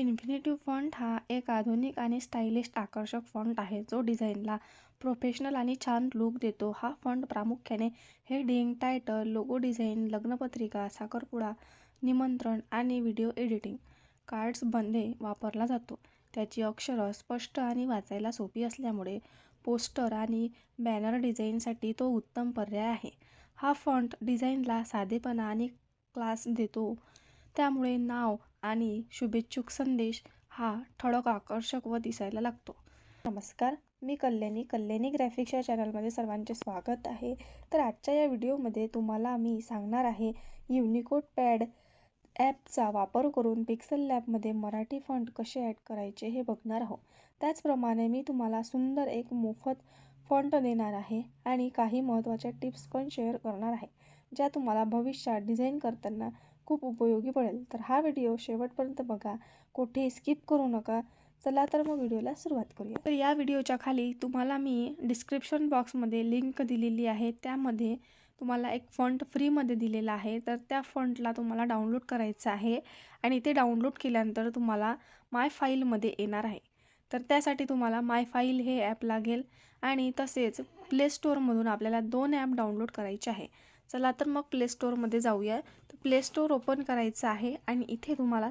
Infinitive font हा एक आधुनिक आणि स्टायलिश आकर्षक फॉन्ट आहे जो डिझाईनला प्रोफेशनल आणि छान लुक देतो. हा फॉन्ट प्रामुख्याने हेडिंग टायटल लोगो डिझाईन लग्नपत्रिका साखरपुडा निमंत्रण आणि व्हिडिओ एडिटिंग कार्ड्समध्ये वापरला जातो. त्याची अक्षरं स्पष्ट आणि वाचायला सोपी असल्यामुळे पोस्टर आणि बॅनर डिझाईनसाठी तो उत्तम पर्याय आहे. हा फॉन्ट डिझाईनला साधेपणा आणि क्लास देतो. त्यामुळे नाव आणि शुभेच्छुक संदेश हा ठळक आकर्षक व दिसायला लागतो. नमस्कार मी कल्याणी कल्याणी ग्राफिक्स या चॅनलमध्ये सर्वांचे स्वागत आहे. तर आजच्या या व्हिडिओमध्ये तुम्हाला मी सांगणार आहे युनिकोड पॅड ॲपचा वापर करून पिक्सल लॅबमध्ये मराठी फंट कसे ॲड करायचे हे बघणार आहोत. त्याचप्रमाणे मी तुम्हाला सुंदर एक मोफत फंट देणार आहे आणि काही महत्त्वाच्या टिप्स पण शेअर करणार आहे ज्या तुम्हाला भविष्यात डिझाईन करताना खूप उपयोगी पडेल. तर हा व्हिडिओ शेवटपर्यंत बघा. कुठे स्किप करू नका. चला तर मग व्हिडिओला सुरुवात करूया. तर या व्हिडिओच्या खाली तुम्हाला मी डिस्क्रिप्शन बॉक्समध्ये लिंक दिलेली आहे. त्यामध्ये तुम्हाला एक फंड फ्रीमध्ये दिलेला आहे. तर त्या फंडला तुम्हाला डाउनलोड करायचं आहे. आणि ते डाउनलोड केल्यानंतर तुम्हाला माय फाईलमध्ये येणार आहे. तर त्यासाठी तुम्हाला माय फाईल हे ॲप लागेल. आणि तसेच प्लेश्टोअरमधून आपल्याला दोन ॲप डाउनलोड करायचे आहे. चला तर मग प्लेस्टोरमध्ये जाऊया. प्ले स्टोर ओपन करायचं आहे आणि इथे तुम्हाला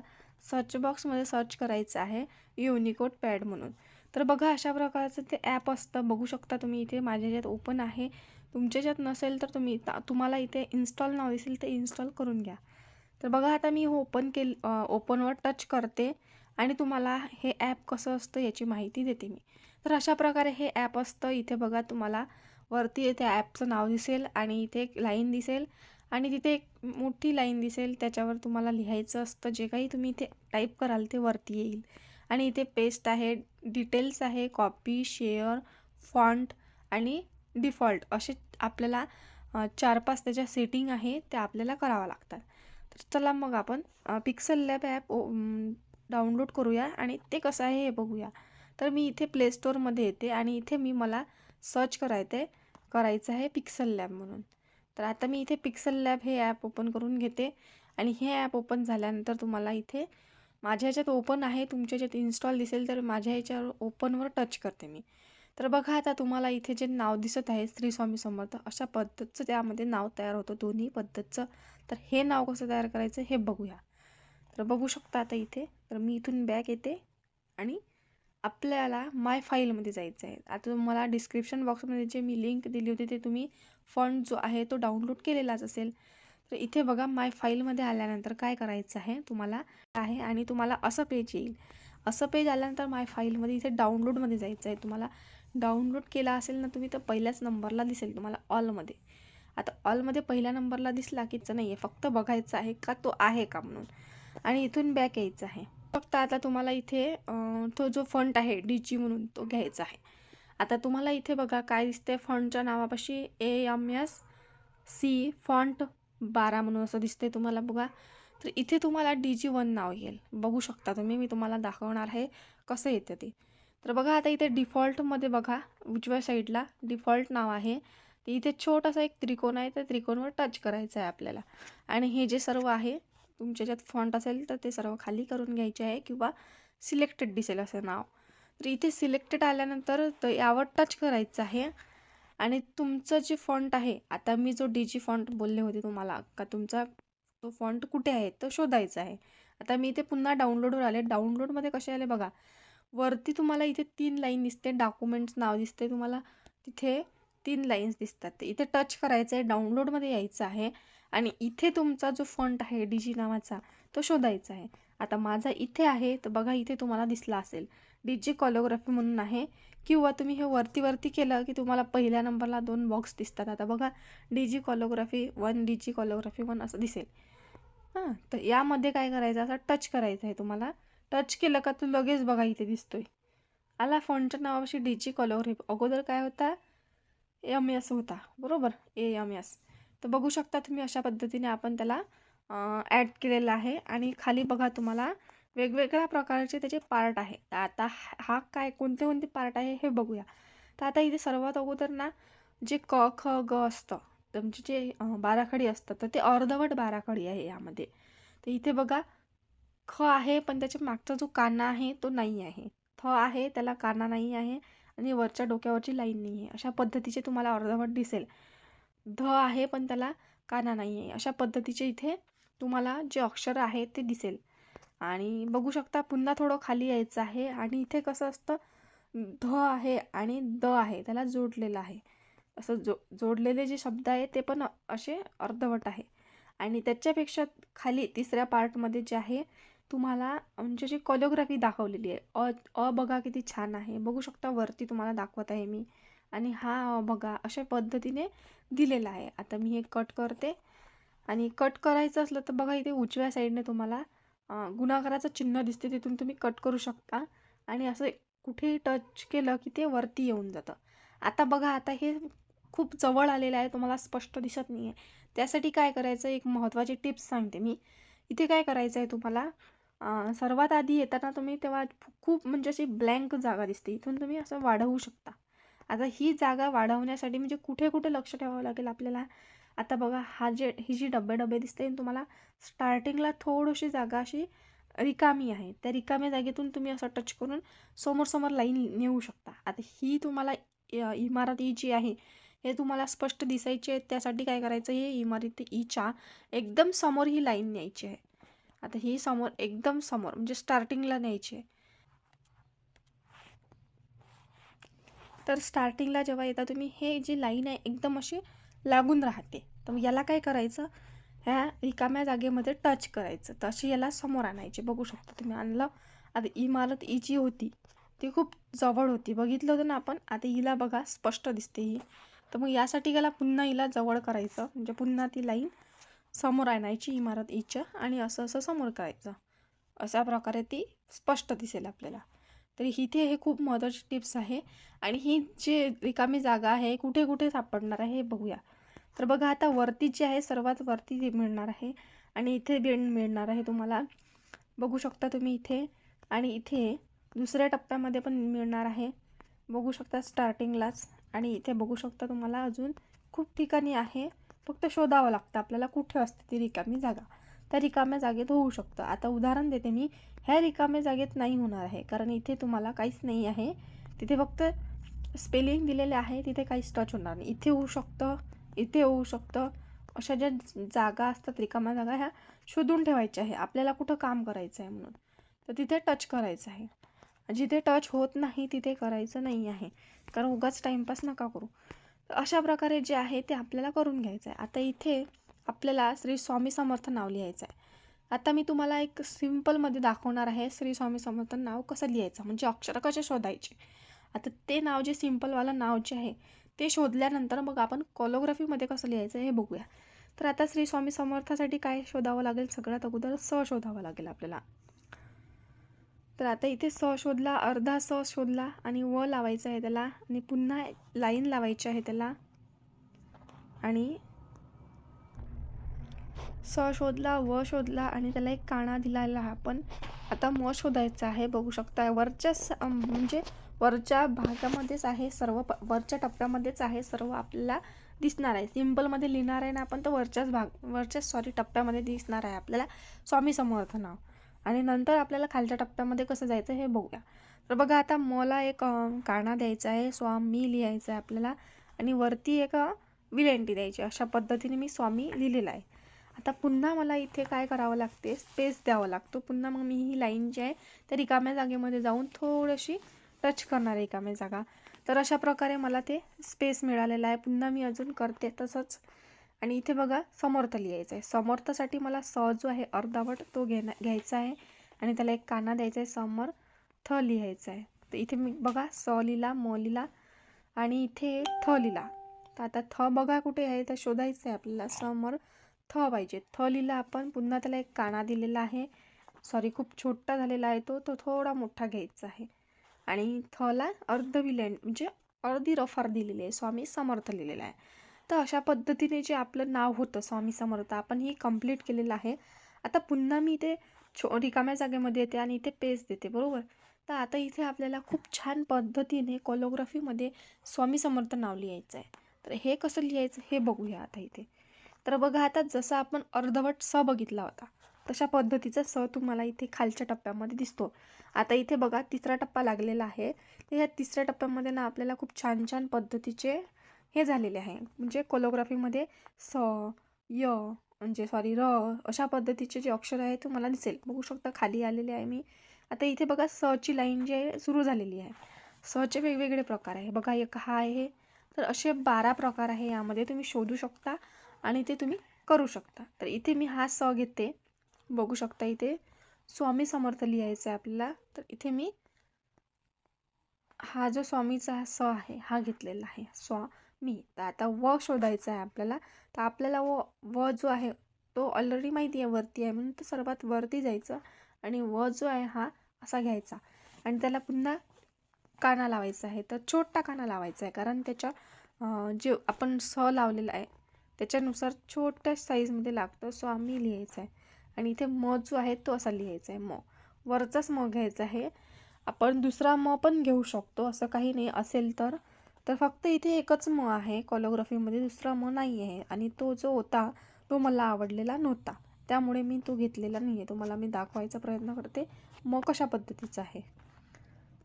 सर्च बॉक्समध्ये सर्च करायचं आहे युनिकोड पॅड म्हणून. तर बघा अशा प्रकारचं ते ॲप असतं. बघू शकता तुम्ही इथे माझ्या ह्याच्यात ओपन आहे. तुमच्या नसेल तर तुम्ही तुम्हाला इथे इन्स्टॉल नाव दिसेल ते इन्स्टॉल करून घ्या. तर बघा आता मी ओपन केल ओपनवर टच करते आणि तुम्हाला हे ॲप कसं असतं याची माहिती देते मी. तर अशा प्रकारे हे ॲप असतं. इथे बघा तुम्हाला वरती इथे ॲपचं नाव दिसेल आणि इथे एक लाईन दिसेल आणि तिथे एक मोठी लाईन दिसेल त्याच्यावर तुम्हाला लिहायचं असतं. जे काही तुम्ही इथे टाईप कराल ते वरती येईल. आणि इथे पेस्ट आहे डिटेल्स आहे कॉपी शेअर फॉन्ट आणि डिफॉल्ट असे आपल्याला चार पाच त्याच्या सेटिंग आहे त्या आपल्याला कराव्या लागतात. तर चला मग आपण पिक्सल लॅब ॲप डाउनलोड करूया आणि ते कसं आहे हे बघूया. तर मी इथे प्लेस्टोरमध्ये येते आणि इथे मी मला सर्च करायचं आहे करायचं आहे पिक्सल लॅब म्हणून. तर आता मी इथे पिक्सल लॅब हे ॲप ओपन करून घेते. आणि हे ॲप ओपन झाल्यानंतर तुम्हाला इथे माझ्या ह्याच्यात ओपन आहे तुमच्या ह्याच्यात इन्स्टॉल दिसेल तर माझ्या ह्याच्यावर ओपनवर टच करते मी. तर बघा आता तुम्हाला इथे जे नाव दिसत आहे श्री स्वामी समर्थ अशा पद्धतचं त्यामध्ये नाव तयार होतं दोन्ही पद्धतचं. तर हे नाव कसं तयार करायचं हे बघूया. तर बघू शकता आता इथे. तर मी इथून बॅक येते आणि आपल्याला माय फाईलमध्ये जायचं आहे. आता तुम्हाला डिस्क्रिप्शन बॉक्समध्ये जे मी लिंक दिली होती ते तुम्ही फंड जो आहे तो डाउनलोड केलेलाच असेल. तर इथे बघा माय फाईलमध्ये आल्यानंतर काय करायचं आहे? तुम्हाला आहे आणि तुम्हाला असं पेज येईल. असं पेज आल्यानंतर माय फाईलमध्ये इथे डाउनलोडमध्ये जायचं आहे. तुम्हाला डाउनलोड केला असेल ना तुम्ही तर पहिल्याच नंबरला दिसेल तुम्हाला ऑलमध्ये आता ऑलमध्ये पहिल्या नंबरला दिसला कीच नाही आहे फक्त बघायचं आहे का तो आहे का म्हणून. आणि इथून बॅक यायचं आहे. फक्त आता तुम्हाला इथे तो जो फंट आहे डी जी म्हणून तो घ्यायचा आहे. आता तुम्हाला इथे बघा काय दिसते फंटच्या नावापाशी A M S C font बारा म्हणून असं दिसते तुम्हाला बघा. तर इथे तुम्हाला डी जी वन नाव येईल. बघू शकता तुम्ही मी तुम्हाला दाखवणार आहे कसं येतं ते. तर बघा आता इथे डिफॉल्टमध्ये बघा उजव्या साईडला डिफॉल्ट नाव आहे. ते इथे छोटासा एक त्रिकोण आहे त्या त्रिकोणवर टच करायचं आहे आपल्याला. आणि हे जे सर्व आहे तुमच्या ज्यात फॉन्ट असेल तर ते सर्व खाली करून घ्यायचे आहे किंवा सिलेक्टेड दिसेल असं नाव. तर इथे सिलेक्टेड आल्यानंतर तर यावर टच करायचं आहे. आणि तुमचं जे फॉन्ट आहे आता मी जो डी जी फॉन्ट बोलले होते तुम्हाला का तुमचा तो फॉन्ट कुठे आहे तो शोधायचा आहे. आता मी इथे पुन्हा डाउनलोडवर आले. डाउनलोडमध्ये कसे आले बघा. वरती तुम्हाला इथे तीन लाईन दिसते. डॉक्युमेंट्स नाव दिसते तुम्हाला. तिथे तीन लाईन्स दिसतात. इथे टच करायचं आहे. डाउनलोडमध्ये यायचं आहे. आणि इथे तुमचा जो फॉन्ट आहे डी जी नावाचा तो शोधायचा आहे. आता माझा इथे आहे तर बघा इथे तुम्हाला दिसला असेल. डी जी कॉलोग्राफी म्हणून आहे. किंवा तुम्ही हे वरती वरती केलं की तुम्हाला पहिल्या नंबरला दोन बॉक्स दिसतात. आता बघा D G calligraphy one D G calligraphy one असं दिसेल. हां तर यामध्ये काय करायचं? असं टच करायचं आहे तुम्हाला. टच केलं का तू लगेच बघा इथे दिसतोय. आला फॉन्टच्या नावापाशी डी जी कॉलोग्राफी अगोदर काय होता? एम एस होता. बरोबर? ए एम एस तर बघू शकता तुम्ही अशा पद्धतीने आपण त्याला ॲड केलेला आहे. आणि खाली बघा तुम्हाला वेगवेगळ्या प्रकारचे त्याचे पार्ट आहे. तर आता हा काय कोणते कोणते पार्ट आहे हे बघूया. तर आता इथे सर्वात अगोदर ना जे क ख ग असतं तुमचे जे बाराखडी असतं तर ते अर्धवट बाराखडी आहे यामध्ये. तर इथे बघा ख आहे पण त्याच्या मागचा जो काना आहे तो नाही आहे. थ आहे त्याला काना नाही आहे. आणि वरच्या डोक्यावरची लाईन नाही आहे. अशा पद्धतीचे तुम्हाला अर्धवट दिसेल. ध आहे पण त्याला काना नाही आहे अशा पद्धतीचे इथे तुम्हाला जे अक्षर आहे ते दिसेल. आणि बघू शकता पुन्हा थोडं खाली यायचं आहे आणि इथे कसं असतं ध आहे आणि द आहे त्याला जोडलेलं आहे. असं जो जोडलेले जे शब्द आहे ते पण असे अर्धवट आहे. आणि त्याच्यापेक्षा खाली तिसऱ्या पार्टमध्ये जे आहे तुम्हाला म्हणजे जी कोरिओग्राफी दाखवलेली आहे. अ अ बघा किती छान आहे. बघू शकता वरती तुम्हाला दाखवत आहे मी. आणि हा बघा अशा पद्धतीने दिलेला आहे. आता मी हे कट करते. आणि कट करायचं असलं तर बघा इथे उजव्या साईडने तुम्हाला गुणाकाराचं चिन्ह दिसते. तिथून तुम्ही कट करू शकता. आणि असं कुठेही टच केलं की ते वरती येऊन जातं. आता बघा आता हे खूप जवळ आलेलं आहे. तुम्हाला स्पष्ट दिसत नाही आहे त्यासाठी काय करायचं? एक महत्त्वाची टिप्स सांगते मी. इथे काय करायचं आहे तुम्हाला सर्वात आधी येताना तुम्ही तेव्हा खूप म्हणजे अशी ब्लँक जागा दिसते. इथून तुम्ही असं वाढवू शकता. आता ही जागा वाढवण्यासाठी म्हणजे कुठे कुठे लक्ष ठेवावं लागेल आपल्याला? आता बघा हा जे ही जी डबे डबे दिसते तुम्हाला स्टार्टिंगला थोडीशी जागा अशी रिकामी आहे. त्या रिकाम्या जागेतून तुम्ही असं टच करून समोर समोर लाईन नेऊ शकता. आता ही तुम्हाला इमारत ही जी आहे हे तुम्हाला स्पष्ट दिसायची आहे. त्यासाठी काय करायचं? हे इमारती ईच्या एकदम समोर ही लाईन न्यायची आहे. आता ही समोर एकदम समोर म्हणजे स्टार्टिंगला न्यायची आहे. तर स्टार्टिंगला जेव्हा येता तुम्ही हे जी लाईन आहे एकदम अशी लागून राहते. तर याला काय करायचं? ह्या रिकाम्या जागेमध्ये टच करायचं. तशी याला समोर आणायची. बघू शकता तुम्ही आणलं. आता इमारत ही जी होती ती खूप जवळ होती. बघितलं होतं ना आपण आता हिला बघा स्पष्ट दिसते ही. तर मग यासाठी याला पुन्हा हिला जवळ करायचं. म्हणजे पुन्हा ती लाईन समोर आणायची इमारत ईच्या आणि असं असं समोर करायचं. अशा प्रकारे ती स्पष्ट दिसेल आपल्याला. तर इथे हे खूप महत्त्वाची टिप्स आहे. आणि ही जे रिकामी जागा आहे कुठे कुठे सापडणार आहे हे बघूया. तर बघा आता वरती जी आहे सर्वात वरती मिळणार आहे. आणि इथे बेंड मिळणार आहे तुम्हाला. बघू शकता तुम्ही इथे. आणि इथे दुसऱ्या टप्प्यामध्ये पण मिळणार आहे. बघू शकता स्टार्टिंगलाच. आणि इथे बघू शकता तुम्हाला अजून खूप ठिकाणी आहे. फक्त शोधावं लागतं आपल्याला कुठे असते ती रिकामी जागा. त्या रिकाम्या जागेत होऊ शकतं. आता उदाहरण देते मी. ह्या रिकाम्या जागेत नाही होणार आहे. कारण इथे तुम्हाला काहीच नाही आहे. तिथे फक्त स्पेलिंग दिलेले आहे. तिथे काहीच टच होणार नाही. इथे होऊ शकतं. इथे होऊ शकतं. अशा ज्या जागा असतात रिकाम्या जागा ह्या शोधून ठेवायच्या आहे. आपल्याला कुठं काम करायचं आहे म्हणून. तर तिथे टच करायचं आहे. जिथे टच होत नाही तिथे करायचं नाही आहे. कारण उगाच टाईमपास नका करू. अशा प्रकारे जे आहे ते आपल्याला करून घ्यायचं आहे. आता इथे आपल्याला श्री स्वामी समर्थ नाव लिहायचं आहे. आता मी तुम्हाला एक सिम्पलमध्ये दाखवणार आहे श्री स्वामी समर्थ नाव कसं लिहायचं म्हणजे अक्षर कसे शोधायचे. आता ते नाव जे सिम्पलवालं नाव जे आहे ते शोधल्यानंतर मग आपण कोलोग्राफीमध्ये कसं लिहायचं हे बघूया. तर आता श्री स्वामी समर्थासाठी काय शोधावं लागेल सगळ्यात अगोदर स शोधावं लागेल आपल्याला. तर आता इथे स शोधला अर्धा स शोधला आणि व लावायचं आहे त्याला आणि पुन्हा लाईन लावायची आहे त्याला. आणि स शोधला व शोधला आणि त्याला एक काणा दिलेला आपण आता म शोधायचा आहे बघू शकता वरच्या म्हणजे वरच्या भागामध्येच आहे सर्व प वरच्या टप्प्यामध्येच आहे सर्व आपल्याला दिसणार आहे. सिम्पलमध्ये लिहिणार आहे ना आपण तर वरच्याच भाग वरच्याच सॉरी टप्प्यामध्ये दिसणार आहे आपल्याला स्वामी समर्थ नाव. आणि नंतर आपल्याला खालच्या टप्प्यामध्ये कसं जायचं हे बघूया. तर बघा आता मला एक काणा द्यायचा आहे स्वामी लिहायचं आहे आपल्याला. आणि वरती एक विलेंटी द्यायची अशा पद्धतीने मी स्वामी लिहिलेला आहे. आता पुन्हा मला इथे काय करावं लागते? स्पेस द्यावं लागतो. पुन्हा मग मी ही लाईन जी आहे त्या रिकाम्या जागेमध्ये जाऊन थोडीशी टच करणार रिकाम्या जागा. तर अशा प्रकारे मला ते स्पेस मिळालेला आहे. पुन्हा मी अजून करते तसंच. आणि इथे बघा समर्थ लिहायचं आहे. समर्थासाठी मला स जो आहे अर्धावट तो घेणं घ्यायचा आहे. आणि त्याला एक काना द्यायचा आहे. समर्थ थ लिहायचा आहे. तर इथे मी बघा स लिहिला म लिहिला आणि इथे थ लिहिला तर आता थ बघा कुठे आहे तर शोधायचं आहे आपल्याला. समर थ पाहिजे. थ लिहिला आपण पुन्हा त्याला एक काना दिलेला आहे. सॉरी खूप छोटा झालेला आहे तो. तो थोडा मोठा घ्यायचा आहे. आणि थला अर्ध विलेन म्हणजे अर्धी रफार दिलेली आहे. स्वामी समर्थ लिहिलेला आहे. तर अशा पद्धतीने जे आपलं नाव होतं स्वामी समर्थ आपण ही कंप्लीट केलेलं आहे. आता पुन्हा मी इथे छो रिकाम्या जागेमध्ये येते आणि इथे पेज देते बरोबर? तर आता इथे आपल्याला खूप छान पद्धतीने कोलोग्राफीमध्ये स्वामी समर्थ नाव लिहायचं आहे. तर हे कसं लिहायचं हे बघूया आता इथे. तर बघा आता जसं आपण अर्धवट स बघितला होता तशा पद्धतीचा स तुम्हाला इथे खालच्या टप्प्यामध्ये दिसतो. आता इथे बघा तिसरा टप्पा लागलेला आहे. तर ह्या तिसऱ्या टप्प्यामध्ये ना आपल्याला खूप छान छान पद्धतीचे हे झालेले आहे. म्हणजे कोलोग्राफीमध्ये स य म्हणजे सॉरी र अशा पद्धतीचे जे अक्षर आहे तुम्हाला दिसेल. बघू शकता खाली आलेले आहे मी. आता इथे बघा स ची लाईन जी आहे सुरू झालेली आहे. सचे वेगवेगळे प्रकार आहे. बघा एक हा आहे. तर असे बारा प्रकार आहे यामध्ये तुम्ही शोधू शकता. आणि ते तुम्ही करू शकता. तर इथे मी हा स घेते. बघू शकता इथे स्वामी समर्थ लिहायचं आहे आपल्याला. तर इथे मी हा जो स्वामीचा स आहे हा घेतलेला आहे. स्वामी तर आता व शोधायचा आहे आपल्याला. तर आपल्याला व व जो आहे तो ऑलरेडी माहिती आहे वरती आहे. म्हणून तो सर्वात वरती जायचं आणि व जो आहे हा असा घ्यायचा. आणि त्याला पुन्हा काना लावायचा आहे. तर छोटा काना लावायचा आहे. कारण त्याच्या जे आपण स लावलेला आहे त्याच्यानुसार छोट्या साईजमध्ये लागतं सो आम्ही लिहायचं आहे आणि इथे म जो आहे तो असा लिहायचा आहे म. वरचाच म घ्यायचा आहे. आपण दुसरा म पण घेऊ शकतो असं काही नाही. असेल तर. तर फक्त इथे एकच म आहे कॉलोग्राफीमध्ये दुसरा म नाही आहे आणि तो जो होता तो मला आवडलेला नव्हता. त्यामुळे मी तो घेतलेला नाही आहे तुम्हाला मी दाखवायचा प्रयत्न करते. म कशा पद्धतीचा आहे?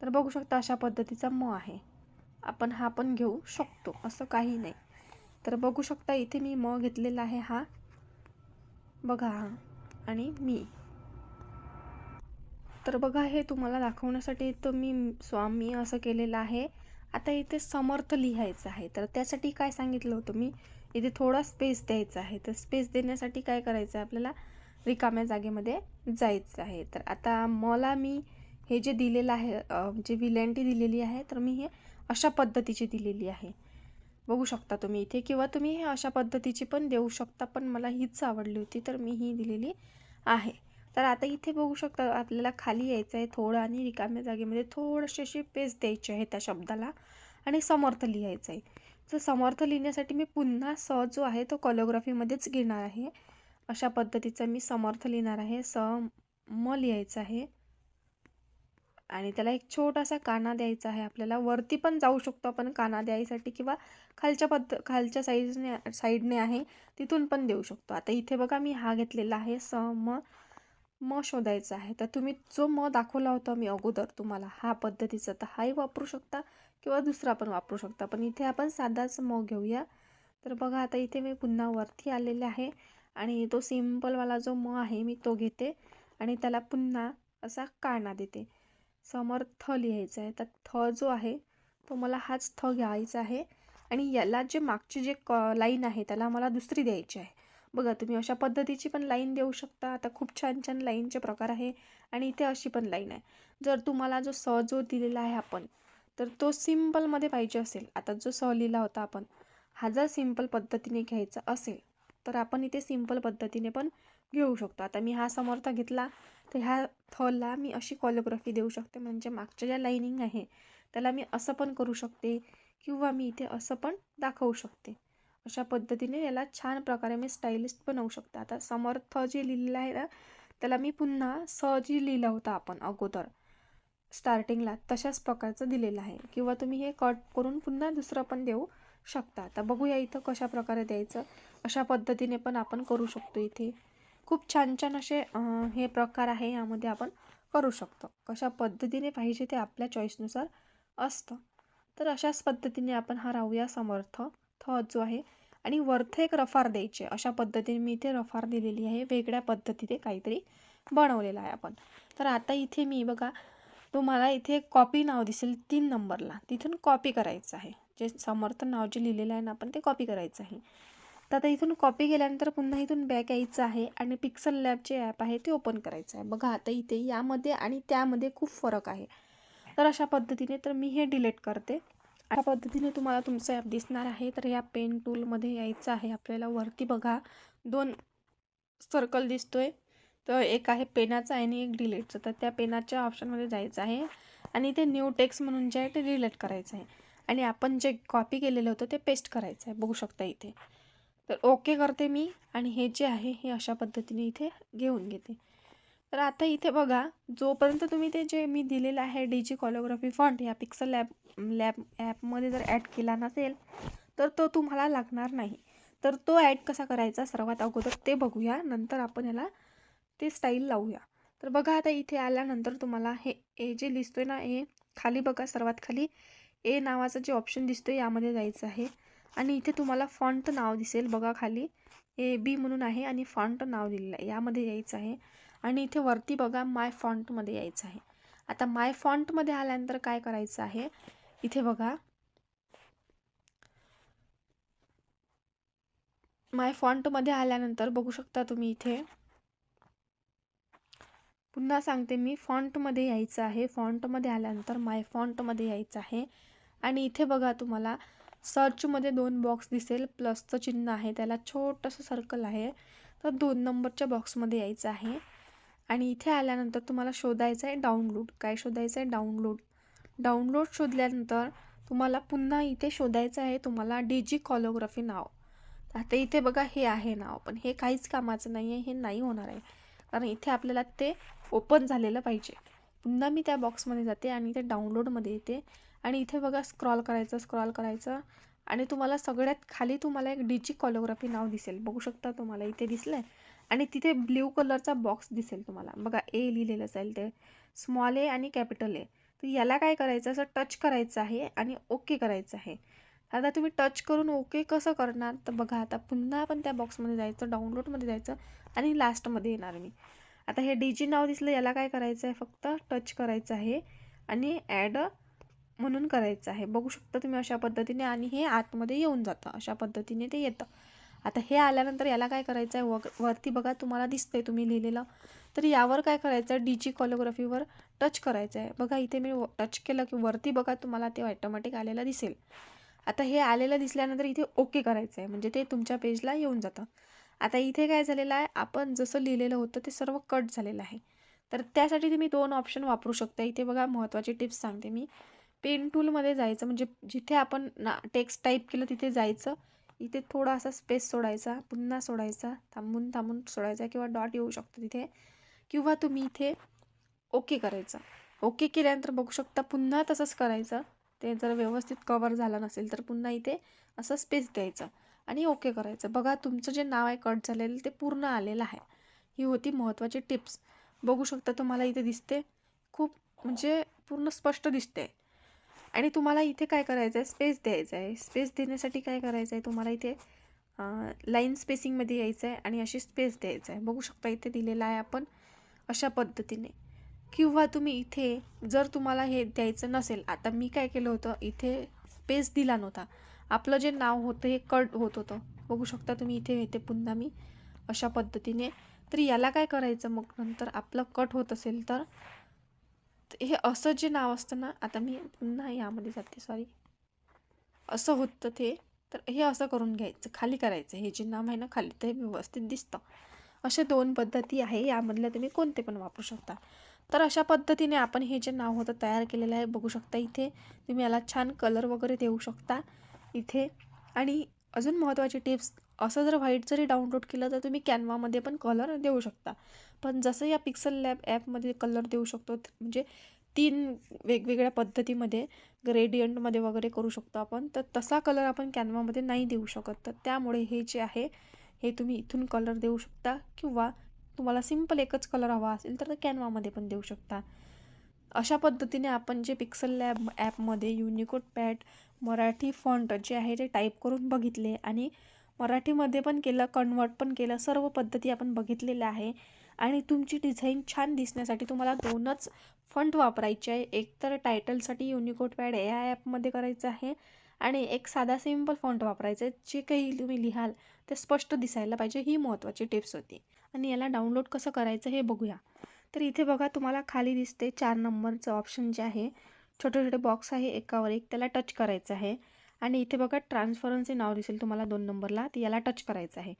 तर बघू शकता अशा पद्धतीचा म आहे. आपण हा पण घेऊ शकतो असं काही नाही. तर बघू शकता इथे मी म घेतलेला आहे हा. बघा हा. आणि मी. तर बघा हे तुम्हाला दाखवण्यासाठी तर मी स्वामी असं केलेलं आहे. आता इथे समर्थ लिहायचं आहे. तर त्यासाठी काय सांगितलं होतं मी? इथे थोडा स्पेस द्यायचा आहे. तर स्पेस देण्यासाठी काय करायचं आहे आपल्याला? रिकाम्या जागेमध्ये जायचं आहे. तर आता मला मी हे जे दिलेलं आहे जे विलँटी दिलेली आहे तर मी हे अशा पद्धतीची दिलेली आहे. बघू शकता तुम्ही इथे किंवा तुम्ही हे अशा पद्धतीची पण देऊ शकता पण मला हीच आवडली होती तर मी ही दिलेली आहे. तर आता इथे बघू शकता आपल्याला खाली यायचं आहे थोडं आणि रिकाम्या जागेमध्ये थोडीशी अशी पेज द्यायची आहे त्या शब्दाला आणि समर्थ लिहायचं आहे. तर समर्थ लिहिण्यासाठी मी पुन्हा स जो आहे तो कोलोग्राफीमध्येच घेणार आहे. अशा पद्धतीचा मी समर्थ लिहिणार आहे. स म लिहायचं आहे. आणि त्याला एक छोटासा काना द्यायचा आहे आपल्याला. वरती पण जाऊ शकतो आपण काना द्यायसाठी किंवा खालच्या पद्ध खालच्या साईजने साईडने आहे तिथून पण देऊ शकतो. आता इथे बघा मी हा घेतलेला आहे. स म म शोधायचा आहे. तर तुम्ही जो म दाखवला होता मी अगोदर तुम्हाला हा पद्धतीचा तर हाही वापरू शकता किंवा दुसरा पण वापरू शकता. पण इथे आपण साधाच म घेऊया. तर बघा आता इथे मी पुन्हा वरती आलेले आहे आणि तो सिम्पलवाला जो म आहे मी तो घेते आणि त्याला पुन्हा असा काना देते. समर्थ लिहायचं आहे. तर थ जो आहे तो मला हाच थ घ्यायचा आहे. आणि याला जे मागची जे क लाईन आहे त्याला मला दुसरी द्यायची आहे. बघा तुम्ही अशा पद्धतीची पण लाईन देऊ शकता. आता खूप छान छान लाईनचे प्रकार आहे आणि इथे अशी पण लाईन आहे. जर तुम्हाला जो स जो दिलेला आहे आपण तर तो सिम्पलमध्ये पाहिजे असेल. आता जो स लिहिला होता आपण हा जर सिंपल पद्धतीने घ्यायचा असेल तर आपण इथे सिंपल पद्धतीने पण घेऊ शकतो. आता मी हा समर्थ घेतला तर ह्या थला मी अशी कॉलिओग्राफी देऊ शकते म्हणजे मागच्या ज्या लाईनिंग आहे त्याला मी असं पण करू शकते किंवा मी इथे असं पण दाखवू शकते. अशा पद्धतीने याला छान प्रकारे मी स्टायलिस्ट बनवू शकते. आता समर्थ जे लिहिलेलं आहे ना त्याला मी पुन्हा स जी लिहिलं होतं आपण अगोदर स्टार्टिंगला तशाच प्रकारचं दिलेलं आहे. किंवा तुम्ही हे कट करून पुन्हा दुसरं पण देऊ शकता. आता बघूया इथं कशा प्रकारे द्यायचं. अशा पद्धतीने पण आपण करू शकतो इथे. खूप छान छान असे हे प्रकार आहे यामध्ये आपण करू शकतो. कशा पद्धतीने पाहिजे ते आपल्या चॉईसनुसार असतं. तर अशाच पद्धतीने आपण हा राहूया समर्थ. थ जो आहे आणि वर्थ एक रफार द्यायचे. अशा पद्धतीने मी इथे रफार दिलेली आहे. वेगळ्या पद्धतीने काहीतरी बनवलेलं आहे आपण. तर आता इथे मी बघा तुम्हाला इथे कॉपी नाव दिसेल तीन नंबरला तिथून कॉपी करायचं आहे. जे समर्थ नाव जे लिहिलेलं आहे ना आपण ते कॉपी करायचं आहे. तर आता इथून कॉपी केल्यानंतर पुन्हा इथून बॅक यायचं आहे आणि पिक्सल लॅब जे ॲप आहे ते ओपन करायचं आहे. बघा आता इथे यामध्ये आणि त्यामध्ये खूप फरक आहे. तर अशा पद्धतीने तर मी हे डिलीट करते. अशा पद्धतीने तुम्हाला तुमचं ॲप दिसणार आहे. तर या पेन टूलमध्ये यायचं आहे. आपल्याला वरती बघा दोन सर्कल दिसतोय. तर एक आहे पेनाचा आणि एक डिलीटचं तर त्या पेनाच्या ऑप्शनमध्ये जायचं आहे. आणि ते न्यू टेक्स्ट म्हणून जे आहे ते डिलीट करायचं आहे. आणि आपण जे कॉपी केलेलं होतं ते पेस्ट करायचं आहे. बघू शकता इथे. तर ओके करते मी आणि हे जे आहे हे अशा पद्धतीने इथे घेऊन घेते. तर आता इथे बघा जोपर्यंत तुम्ही ते जे मी दिलेलं आहे डी जी कॉलोग्राफी फंड या पिक्सल लॅब लॅब ॲपमध्ये जर ॲड केला नसेल तर तो तुम्हाला लागणार नाही. तर तो ॲड कसा करायचा सर्वात अगोदर ते बघूया नंतर आपण याला ते स्टाईल लावूया. तर बघा आता इथे आल्यानंतर तुम्हाला हे ए जे दिसतोय ना ए खाली बघा सर्वात खाली. ए नावाचं जे ऑप्शन दिसतोय यामध्ये जायचं आहे. आणि इथे तुम्हाला फॉन्ट नाव दिसेल. बघा खाली. ए बी म्हणून आहे आणि फॉन्ट नाव दिलेलं आहे. यामध्ये यायचं आहे. आणि इथे वरती बघा माय फॉन्टमध्ये यायचं आहे. आता माय फॉन्टमध्ये आल्यानंतर काय करायचं आहे? इथे बघा. माय फॉन्टमध्ये आल्यानंतर बघू शकता तुम्ही इथे. पुन्हा सांगते मी. फॉन्टमध्ये यायचं आहे. फॉन्टमध्ये आल्यानंतर माय फॉन्टमध्ये यायचं आहे. आणि इथे बघा तुम्हाला सर्चमध्ये दोन बॉक्स दिसेल प्लसचं चिन्ह आहे त्याला छोटंसं सर्कल आहे. तर दोन नंबरच्या बॉक्समध्ये यायचं आहे. आणि इथे आल्यानंतर तुम्हाला शोधायचं आहे डाउनलोड. काय शोधायचं आहे डाउनलोड? डाउनलोड शोधल्यानंतर तुम्हाला पुन्हा इथे शोधायचं आहे तुम्हाला डिजी कॉलोग्राफी नाव. आता इथे बघा हे आहे नाव पण हे काहीच कामाचं नाही आहे हे नाही होणार आहे. कारण इथे आपल्याला ते ओपन झालेलं पाहिजे. पुन्हा मी त्या बॉक्समध्ये जाते आणि ते डाउनलोडमध्ये येते. आणि इथे बघा स्क्रॉल करायचं स्क्रॉल करायचं. आणि तुम्हाला सगळ्यात खाली तुम्हाला एक डीची कॉलोग्राफी नाव दिसेल. बघू शकता तुम्हाला इथे दिसलं आहे आणि तिथे ब्ल्यू कलरचा बॉक्स दिसेल तुम्हाला. बघा ए लिहिलेलं असेल ते. स्मॉल ए आणि कॅपिटल ए. तर याला काय करायचं? असं टच करायचं आहे आणि ओके करायचं आहे. आता तुम्ही टच करून ओके कसं करणार? तर बघा आता पुन्हा आपण त्या बॉक्समध्ये जायचं डाउनलोडमध्ये जायचं आणि लास्टमध्ये येणार मी. आता हे डी जी नाव दिसलं याला काय करायचं आहे फक्त टच करायचं आहे आणि ॲड म्हणून करायचं आहे. बघू शकता तुम्ही अशा पद्धतीने आणि हे आतमध्ये येऊन जातं. अशा पद्धतीने ते येतं. आता हे आल्यानंतर याला काय करायचं आहे? वग वरती बघा तुम्हाला दिसतंय तुम्ही लिहिलेलं. तर यावर काय करायचं आहे? डी जी कॉलोग्राफीवर टच करायचं आहे. बघा इथे मी टच केलं की वरती बघा तुम्हाला ते ऑटोमॅटिक आलेलं दिसेल. आता हे आलेलं दिसल्यानंतर इथे ओके करायचं आहे. म्हणजे ते तुमच्या पेजला येऊन जातं. आता इथे काय झालेलं आहे? आपण जसं लिहिलेलं होतं ते सर्व कट झालेलं आहे. तर त्यासाठी तुम्ही दोन ऑप्शन वापरू शकता. इथे बघा महत्त्वाची टिप्स सांगते मी. पेन टूलमध्ये जायचं. म्हणजे जिथे आपण ना टेक्स्ट टाईप केलं तिथे जायचं. इथे थोडासा स्पेस सोडायचा पुन्हा सोडायचा थांबून थांबून सोडायचा किंवा डॉट येऊ शकतो तिथे. किंवा तुम्ही इथे ओके करायचं. ओके केल्यानंतर बघू शकता पुन्हा तसंच करायचं. ते जर व्यवस्थित कवर झालं नसेल तर पुन्हा इथे असं स्पेस द्यायचं आणि ओके करायचं. बघा तुमचं जे नाव आहे कट झालेलं ते पूर्ण आलेलं आहे. ही होती महत्त्वाची टिप्स. बघू शकता तुम्हाला इथे दिसते. खूप म्हणजे पूर्ण स्पष्ट दिसते. आणि तुम्हाला इथे काय करायचं आहे स्पेस द्यायचं आहे स्पेस देण्यासाठी काय करायचं आहे तुम्हाला इथे लाईन स्पेसिंगमध्ये यायचं आहे आणि अशी स्पेस द्यायचं आहे बघू शकता इथे दिलेला आहे आपण अशा पद्धतीने. किंवा तुम्ही इथे जर तुम्हाला हे द्यायचं नसेल आता मी काय केलं होतं? इथे स्पेस दिला नव्हता. आपलं जे नाव होतं हे कट होत होतं. बघू शकता तुम्ही इथे येते पुन्हा मी अशा पद्धतीने. तर याला काय करायचं? मग नंतर आपलं कट होत असेल तर हे असं जे नाव असतं ना आता मी पुन्हा यामध्ये जाते सॉरी असं होतं ते तर हे असं करून घ्यायचं खाली करायचं. हे जे नाव आहे ना खाली ते व्यवस्थित दिसतं. अशा दोन पद्धती आहे यामधल्या तुम्ही कोणते पण वापरू शकता. तर अशा पद्धतीने आपण हे जे नाव होतं तयार केलेलं आहे बघू शकता इथे. तुम्ही याला छान कलर वगैरे देऊ शकता इथे. आणि अजून महत्त्वाची टिप्स असं जर व्हाईट जरी डाउनलोड केलं तर तुम्ही कॅनवामध्ये पण कलर देऊ शकता. पण जसं या पिक्सल लॅब ॲपमध्ये कलर देऊ शकतो म्हणजे तीन वेगवेगळ्या पद्धतीमध्ये ग्रेडियंटमध्ये वगैरे करू शकतो आपण तर तसा कलर आपण कॅनवामध्ये नाही देऊ शकत. तर त्यामुळे हे जे आहे हे तुम्ही इथून कलर देऊ शकता किंवा तुम्हाला सिंपल एकच कलर हवा असेल तर कॅनवामध्ये पण देऊ शकता. अशा पद्धतीने आपण जे पिक्सल लॅब ॲपमध्ये युनिकोड पॅड मराठी फॉन्ट जे आहे ते टाईप करून बघितले आणि मराठीमध्ये पण केलं कन्वर्ट पण केलं सर्व पद्धती आपण बघितलेल्या आहे. आणि तुमची डिझाईन छान दिसण्यासाठी तुम्हाला दोनच फंट वापरायचे आहे. एक तर टायटलसाठी युनिकोड पॅड या ॲपमध्ये करायचं आहे आणि एक साधा सिंपल फॉन्ट वापरायचा आहे जे काही तुम्ही लिहाल ते स्पष्ट दिसायला पाहिजे. ही महत्त्वाची टिप्स होती. आणि याला डाउनलोड कसं करायचं हे बघूया. तर इथे बघा तुम्हाला खाली दिसते चार नंबरचं ऑप्शन जे आहे. छोटे छोटे बॉक्स आहे एकावर एक त्याला टच करायचं आहे. आणि इथे बघा ट्रान्सफरन्सी नाव दिसेल तुम्हाला दोन नंबरला तर याला टच करायचं आहे.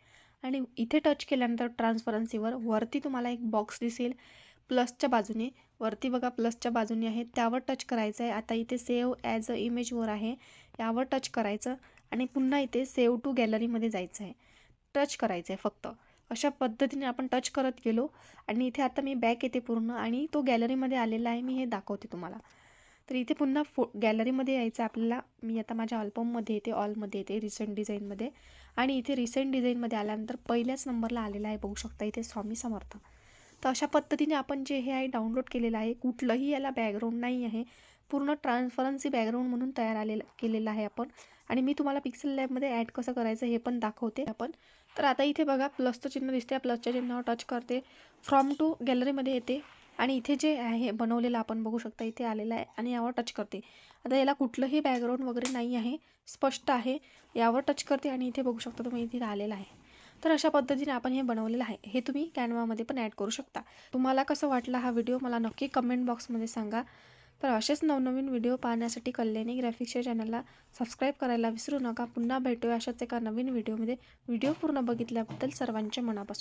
आणि इथे टच केल्यानंतर ट्रान्सफरन्सीवर वरती तुम्हाला एक बॉक्स दिसेल. प्लसच्या बाजूने वरती बघा प्लसच्या बाजूने आहे. त्यावर टच करायचं आहे. आता इथे सेव्ह ॲज अ इमेजवर आहे. यावर टच करायचं. आणि पुन्हा इथे सेव्ह टू गॅलरीमध्ये जायचं आहे. टच करायचं आहे फक्त. अशा पद्धतीने आपण टच करत गेलो. आणि इथे आता मी बॅक येते पूर्ण. आणि तो गॅलरीमध्ये आलेला आहे. मी हे दाखवते तुम्हाला. तर इथे पुन्हा फो गॅलरीमध्ये यायचं आपल्याला. मी आता माझ्या अल्बममध्ये येते ऑलमध्ये येते रिसेंट डिझाईनमध्ये आणि इथे रिसेंट डिझाईनमध्ये आल्यानंतर पहिल्याच नंबरला आलेला आहे बघू शकता इथे स्वामी समर्थ. तर अशा पद्धतीने आपण जे हे आहे डाउनलोड केलेलं आहे. कुठलंही याला बॅकग्राऊंड नाही आहे. पूर्ण ट्रान्सफरन्सी बॅकग्राऊंड म्हणून तयार आलेलं केलेलं आहे आपण. आणि मी तुम्हाला पिक्सेल लॅबमध्ये ॲड कसं करायचं हे पण दाखवते आपण. तर आता इथे बघा प्लसचं चिन्ह दिसते प्लसच्या चिन्हावर टच करते. फ्रॉम टू गॅलरीमध्ये येते. आणि इथे जे आहे बनवलेलं आपण बघू शकता इथे आलेलं आहे आणि यावर टच करते. आता याला कुठलंही बॅकग्राऊंड वगैरे नाही आहे स्पष्ट आहे. यावर टच करते आणि इथे बघू शकता तुम्ही इथे आलेलं आहे. तर अशा पद्धतीने आपण हे बनवलेलं आहे. हे तुम्ही कॅनवामध्ये पण ॲड करू शकता. तुम्हाला कसं वाटला हा व्हिडिओ मला नक्की कमेंट बॉक्समध्ये सांगा. तर असेच नवनवीन व्हिडिओ पाहण्यासाठी कल्याणी ग्राफिक्सच्या चॅनलला सबस्क्राईब करायला विसरू नका. पुन्हा भेटूया अशाच एका नवीन व्हिडिओमध्ये व्हिडिओ पूर्ण बघितल्याबद्दल सर्वांच्या मनापासून